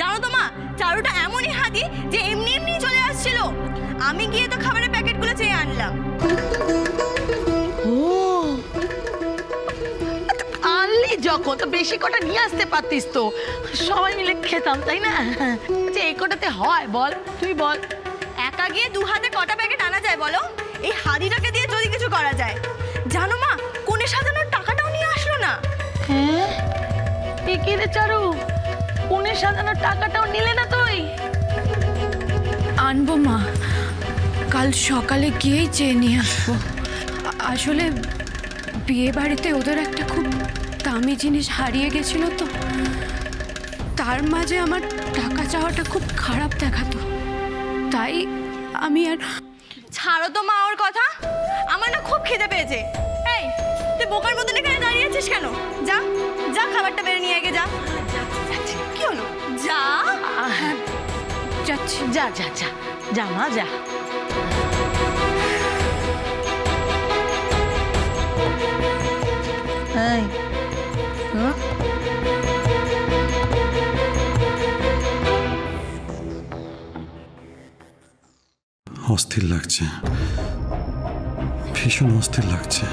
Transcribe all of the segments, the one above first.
জানো তো মা চারুটা এমনই হাতি যে এমনি এমনি চলে আসছিল। আমি গিয়ে তো খাবারের প্যাকেটগুলো চেয়ে আনলাম। আনলি যখন তো বেশি কটা নিয়ে আসতে পারতিস তো। সবাই মিলে খেতাম তাই না? যে এই কটাতে হয় বল তুই বল। একা গিয়ে দু হাতে কটা প্যাকেট আনা যায় বলো? এই হাদিটাকে দিয়ে যদি কিছু করা যায়। জানো মা কোণে সাজানোর টাকাটাও নিয়ে আসলো না। হ্যাঁ? কি রে চারু? কোণে সাজানোর টাকাটাও নিলে না তুই? আনব মা। কাল সকালে গিয়েই চেয়ে নিয়ে আসব। আসলে বিয়ে বাড়িতে ওদের একটা খুব দামি জিনিস হারিয়ে গেছিল তো। তার মাঝে আমার টাকা চাওয়াটা খুব খারাপ দেখাতো। তাই আমি আর ছাড়ো তো মা ওর কথা। আমার না খুব খিদে পেয়েছে। এই তুই বোকার মতন এখানে দাঁড়িয়েছিস কেন? যা যা খাবারটা বেড়ে নিয়ে আগে যা। যা। যাচ্ছি যা যা যা যা মা যা। এই, হুম? অস্থির লাগছে। ভীষণ অস্থির লাগছে।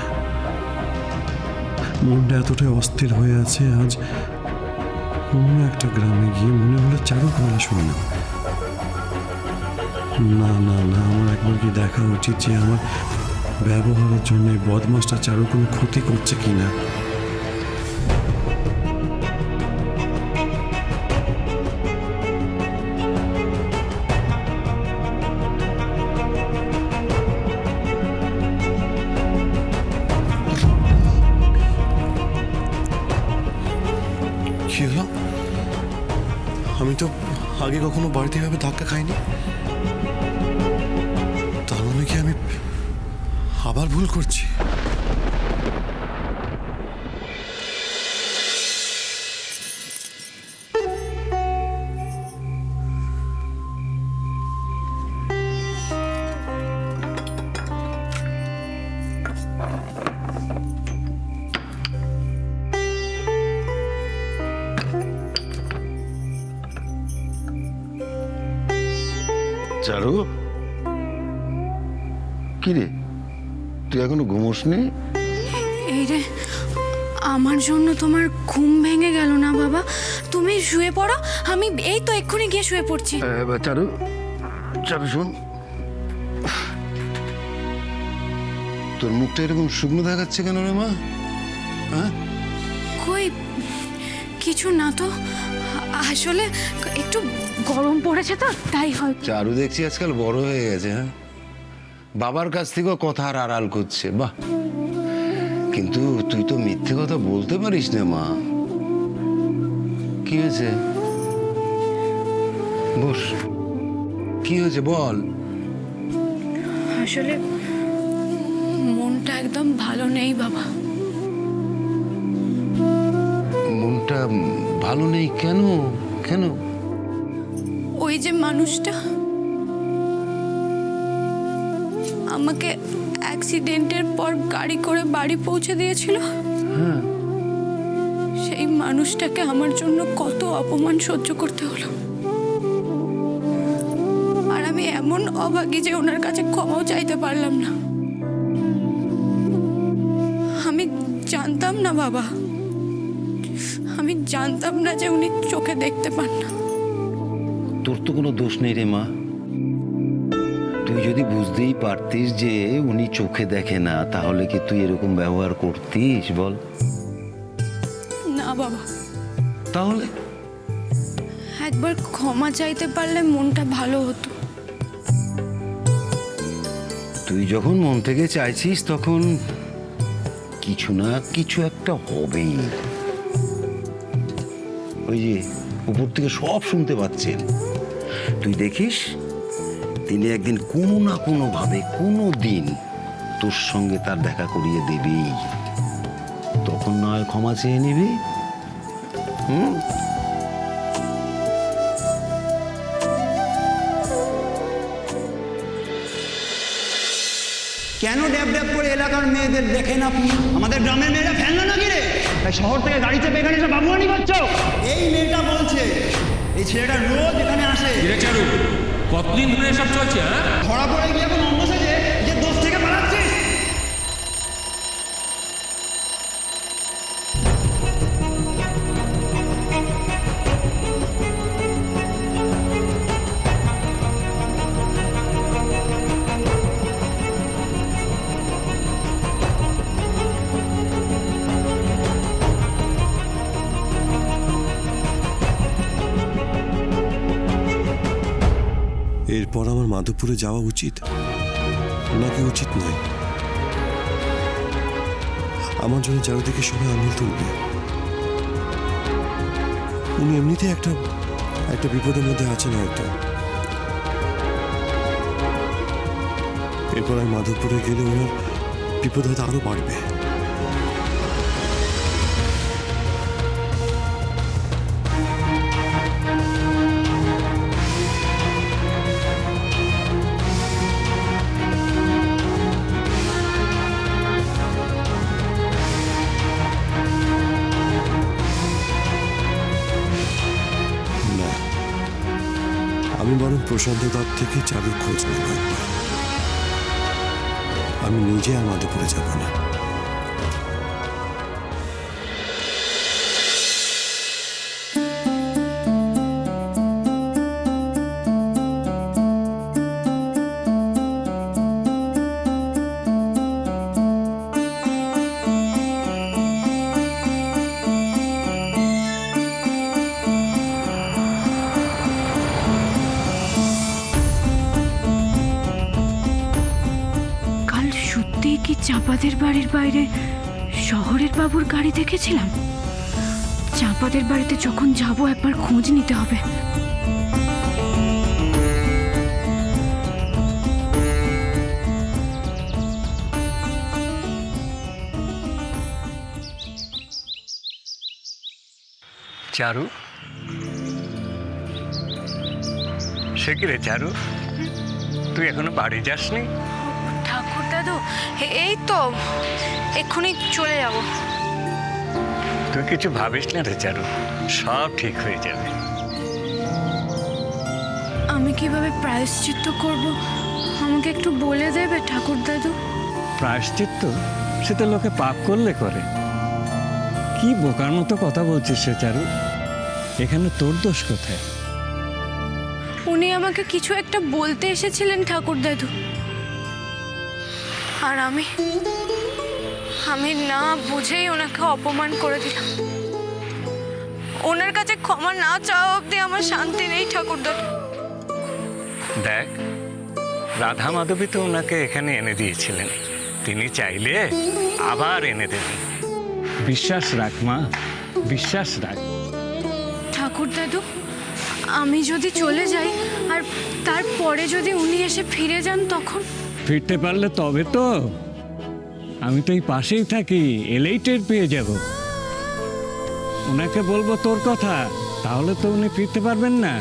মনটা এতটাই অস্থির হয়ে আছে আজ অন্য একটা গ্রামে গিয়ে মনে হলো চারু গলা শুনলাম না না না, আমার একবার কি দেখা উচিত যে আমার ব্যবহারের জন্য বদমাসটা চারু কোনো ক্ষতি করছে কিনা? কি আগে কখনো বাড়িতে এভাবে ধাক্কা খাইনি? তার মানে কি আমি আবার ভুল করছি? চারু কি রে তুই এখনও ঘুমোসনি? এই রে আমার জন্য তোমার ঘুম ভেঙে গেল না বাবা? তুমি শুয়ে পড়ো আমি এই তো এক্ষুনি গিয়ে শুয়ে পড়ছি। চারু চারু শোন। তোর মুখটা এরকম শুকনো দেখাচ্ছে কেন রে মা? হ্যাঁ? কই কিছু না তো। আসলে একটু গরম পড়েছে তো তাই হয় চারু দেখছি আজকাল বড় হয়ে গেছে হ্যাঁ? বাবার কাছ থেকেও কথা আর আড়াল করছে বাহ! কিন্তু তুই তো মিথ্যে কথা বলতে পারিস না মা। কি হয়েছে? বস কি হয়েছে বল? আসলে মনটা একদম ভালো নেই বাবা। মনটা ভালো নেই কেন? কেন? ওই যে মানুষটা আমাকে অ্যাক্সিডেন্টের পর গাড়ি করে বাড়ি পৌঁছে দিয়েছিল। হ্যাঁ। সেই মানুষটাকে আমার জন্য কত অপমান সহ্য করতে হলো। আর আমি এমন অভাগী যে ওনার কাছে ক্ষমাও চাইতে পারলাম না। আমি জানতাম না বাবা। আমি জানতাম না যে উনি চোখে দেখতে পান না। তোর তো কোনো দোষ নেই রে মা। তুই যদি বুঝতেই পারতিস যে উনি চোখে দেখে না তাহলে কি তুই এরকম ব্যবহার করতিস? বল। না বাবা। তাহলে? একবার ক্ষমা চাইতে পারলে মনটা ভালো হতো। তুই যখন মন থেকে চাইছিস তখন কিছু না কিছু একটা হবেই। ওই যে উপর থেকে সব শুনতে পাচ্ছেন। তুই দেখিস তিনি একদিন কোনো না কোনো ভাবে কোনো দিন তোর সঙ্গে তার দেখা করিয়ে দেবেই। তখন না হয় ক্ষমা চেয়ে নিবি। হুম? কেন ড্যাব ড্যাব করে এলাকার মেয়েদের দেখেন আপনি? আমাদের গ্রামের মেয়েরা ফেলল নাকি রে? তাই শহর থেকে গাড়ি চেপে এখানে এসে বাবুয়ানি করছ? এই মেয়েটা বলছে এই ছেলেটা রোজ এখানে আসে। চারু কতদিন ধরে এসব চলছে হ্যাঁ? ধরা পড়ে গিয়ে এরপর আমার মাধবপুরে যাওয়া উচিত? নাকি উচিত নয়? আমার জন্য চারিদিকে সবাই আঙুল তুলবে। উনি এমনিতে একটা একটা বিপদের মধ্যে আছেন হয়তো। এরপর আমি মাধবপুরে গেলে ওনার বিপদ হয়তো আরও বাড়বে। আমি বরং প্রশান্ত দার থেকে চাবির খোঁজ নেব আমি নিজে আমাদের পড়ে যাব না। চাপাদের বাড়ির বাইরে শহরের বাবুর গাড়ি দেখেছিলাম? চাপাদের বাড়িতে যখন যাব একবার খোঁজ নিতে হবে। চারু? সে কি রে চারু? তুই এখনও বাড়ি যাসনি? দাদু এই তো এক্ষুনি চলে যাব। তুই কিছু ভাবিস না রে চারু? সব ঠিক হয়ে যাবে। আমি কীভাবে প্রায়শ্চিত্ত করব? আমাকে একটু বলে দেবে ঠাকুর দাদু? প্রায়শ্চিত্ত? সে তো লোকে পাপ করলে করে। কি বোকার মতো কথা বলছিস সে চারু? এখানে তোর দোষ কোথায়? উনি আমাকে কিছু একটা বলতে এসেছিলেন ঠাকুর দাদু। আর আমি আমি না বুঝেই ওনাকে অপমান করে দিলাম। ওনার কাছে ক্ষমা না চাওয়া অবধি আমার শান্তি নেই ঠাকুর দাদু দেখ রাধা মাধবী তো ওনাকে এখানে এনে দিয়েছিলেন। তিনি চাইলে আবার এনে দেবেন। বিশ্বাস রাখ মা বিশ্বাস রাখ। ঠাকুর দাদু আমি যদি চলে যাই আর তারপরে যদি উনি এসে ফিরে যান তখন? ফিরতে পারলে তবে তো। আমি তো এই পাশেই থাকি এলেই টের পেয়ে যাব। ওনাকে বলব তোর কথা তাহলে তো উনি ফিরতে পারবেন না।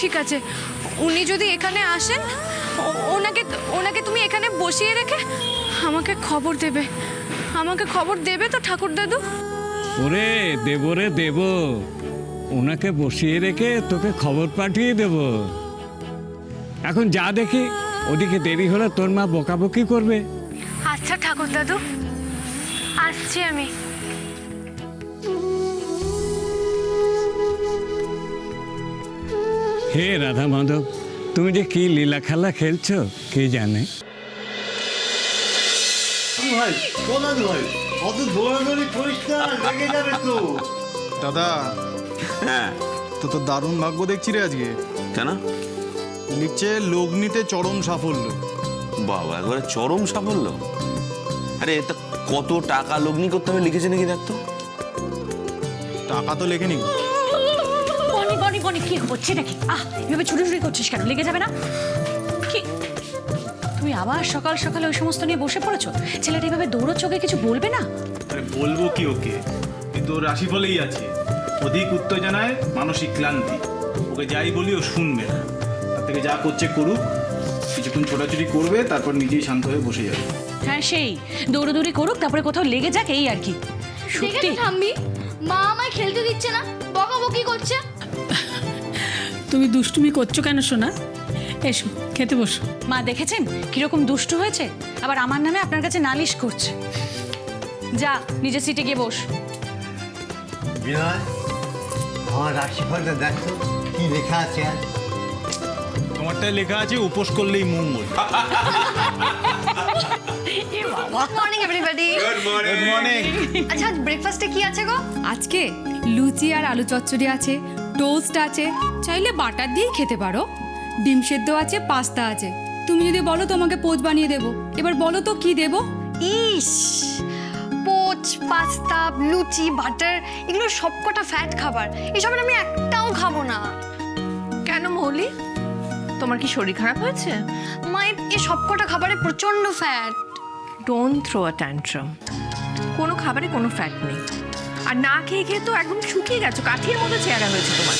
ঠিক আছে উনি যদি এখানে আসেন ওনাকে ওনাকে তুমি এখানে বসিয়ে রেখে আমাকে খবর দেবে। আমাকে খবর দেবে তো ঠাকুর দাদু? ওরে দেব রে দেব। ওনাকে বসিয়ে রেখে তোকে খবর পাঠিয়ে দেব। এখন যা দেখি ওদিকে দেরি হলে তোর মা বকাবকি করবে। আচ্ছা ঠাকুর দাদু আসছি আমি। হে রাধা মাধব তুমি যে কি লীলা খেলা খেলছো কে জানে? ভাই কোনা ভাই? অত দৌড়াদৌড়ি করিস না লেগে যাবে তো। দাদা হ্যাঁ। তো তো দারুণ ভাগ্য দেখছি রে আজকে। কেন? লিখছে লগ্নিতে চরম সাফল্য। বাবা একবারে চরম সাফল্য? আরে তা কত টাকা লগ্নি করতে হবে লিখেছে নাকি দেখতো টাকা তো লেখেনি বনি বনি বনি কি হচ্ছে নাকি? আহ এভাবে ছুটোছুটি করছিস কেন? লেগে যাবে না? কি? তুমি আবার সকাল সকালে ওই সমস্ত নিয়ে বসে পড়েছো? ছেলেটা এভাবে দৌড়োচ্ছে ওকে কিছু বলবে না? আরে বলব কি ওকে? কিন্তু ওর রাশিফলেই আছে। অধিক উত্তেজনায় মানসিক ক্লান্তি। ওকে যাই বলি ও শুনবে না। থেকে যা করছে করুক কিছুক্ষণ ছোটাছুটি করবে তারপর নিজেই শান্ত হয়ে বসে যাবে। হ্যাঁ সেই। দৌড়োদৌড়ি করুক তারপরে কোথাও লেগে যাক এই আর কি। সত্যি। ঠাম্মি? মা আমায় খেলতে দিচ্ছে না বকাবকি করছে। তুমি দুষ্টুমি করছ কেন সোনা? এসো খেতে বসো। মা দেখেছেন কীরকম দুষ্ট হয়েছে? আবার আমার নামে আপনার কাছে নালিশ করছে। যা নিজের সিটে গিয়ে বস। বিনয় আমার রাশিফলটা দেখো কি লেখা আছে আর? তোমারটায় লেখা আছে উপোস করলেই মঙ্গল। মর্নিং এভরিবডি গুড মর্নিং আচ্ছা ব্রেকফাস্টে কি আছে গো? আজকে লুচি আর আলু চচ্চড়ি আছে টোস্ট আছে চাইলে বাটার দিয়েই খেতে পারো। ডিম সেদ্ধ আছে পাস্তা আছে। তুমি যদি বলো তোমাকে পোচ বানিয়ে দেবো। এবার বলো তো কি দেবো? ইস পোচ পাস্তা লুচি বাটার এগুলো সবকটা ফ্যাট খাবার। এসবের আমি একটাও তোমার কি শরীর খারাপ হয়েছে? মায়ের এ সবকটা খাবারে প্রচণ্ড fat don't throw a tantrum কোনো খাবারে কোনো ফ্যাট নেই। আর না খেয়ে খেয়ে তো একদম শুকিয়ে গেছো কাঠির মতো চেহারা হয়েছে তোমার।